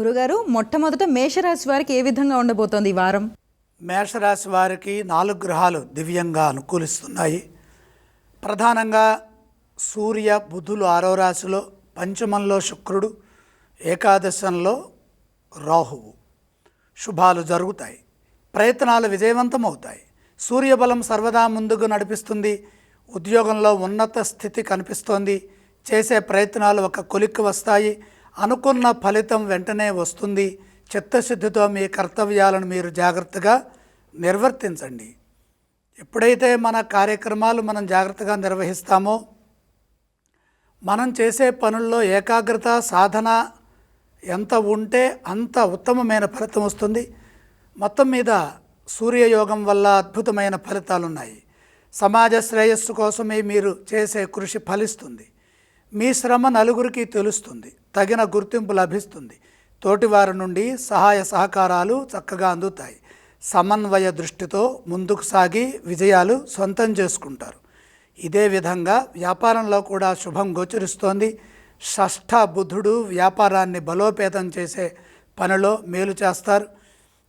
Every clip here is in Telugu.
గురుగారు మొట్టమొదట మేషరాశి వారికి ఏ విధంగా ఉండబోతోంది ఈ వారం? మేషరాశి వారికి నాలుగు గ్రహాలు దివ్యంగా అనుకూలిస్తున్నాయి. ప్రధానంగా సూర్య బుధులు ఆరో రాశిలో పంచమంలో శుక్రుడు ఏకాదశంలో రాహువు శుభాలు జరుగుతాయి. ప్రయత్నాలు విజయవంతమవుతాయి. సూర్యబలం సర్వదా ముందుకు నడిపిస్తుంది. ఉద్యోగంలో ఉన్నత స్థితి కనిపిస్తోంది. చేసే ప్రయత్నాలు ఒక కొలిక్కి వస్తాయి. అనుకున్న ఫలితం వెంటనే వస్తుంది. చిత్తశుద్ధితో మీ కర్తవ్యాలను మీరు జాగ్రత్తగా నిర్వర్తించండి. ఎప్పుడైతే మన కార్యక్రమాలు మనం జాగ్రత్తగా నిర్వహిస్తామో మనం చేసే పనుల్లో ఏకాగ్రత సాధన ఎంత ఉంటే అంత ఉత్తమమైన ఫలితం వస్తుంది. మొత్తం మీద సూర్యయోగం వల్ల అద్భుతమైన ఫలితాలు ఉన్నాయి సమాజ శ్రేయస్సు కోసమే మీరు చేసే కృషి ఫలిస్తుంది. మీ శ్రమ నలుగురికి తెలుస్తుంది తగిన గుర్తింపు లభిస్తుంది. తోటివారి నుండి సహాయ సహకారాలు చక్కగా అందుతాయి. సమన్వయ దృష్టితో ముందుకు సాగి విజయాలు సొంతం చేసుకుంటారు. ఇదే విధంగా వ్యాపారంలో కూడా శుభం గోచరిస్తోంది. షష్ఠ బుధుడు వ్యాపారాన్ని బలోపేతం చేసే పనిలో మేలు చేస్తారు.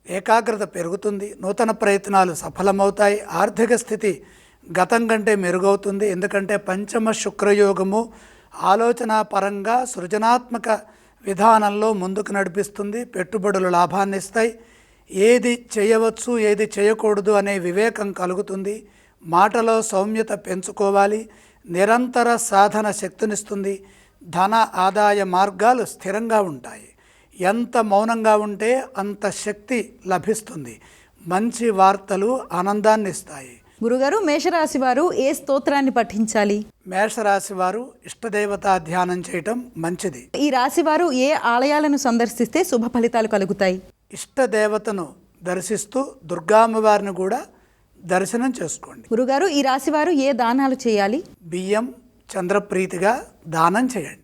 ఏకాగ్రత పెరుగుతుంది నూతన ప్రయత్నాలు సఫలమవుతాయి. ఆర్థిక స్థితి గతం కంటే మెరుగవుతుంది. ఎందుకంటే పంచమ శుక్రయోగము ఆలోచన పరంగా సృజనాత్మక విధానంలో ముందుకు నడిపిస్తుంది పెట్టుబడులు లాభాన్ని ఇస్తాయి. ఏది చేయవచ్చు ఏది చేయకూడదు అనే వివేకం కలుగుతుంది. మాటలో సౌమ్యత పెంచుకోవాలి. నిరంతర సాధన శక్తినిస్తుంది. ధన ఆదాయ మార్గాలు స్థిరంగా ఉంటాయి. ఎంత మౌనంగా ఉంటే అంత శక్తి లభిస్తుంది. మంచి వార్తలు ఆనందాన్ని ఇస్తాయి. గురుగారు మేషరాశి వారు ఏ స్తోత్రాన్ని పఠించాలి? మేషరాశి వారు ఇష్టదేవతా ధ్యానం చేయటం మంచిది. ఈ రాశి వారు ఏ ఆలయాలను సందర్శిస్తే శుభ ఫలితాలు కలుగుతాయి? ఇష్టదేవతను దర్శిస్తూ దుర్గామ్మవారిని కూడా దర్శనం చేసుకోండి. గురుగారు ఈ రాశి వారు ఏ దానాలు చేయాలి? బియ్యం చంద్రప్రీతిగా దానం చేయండి.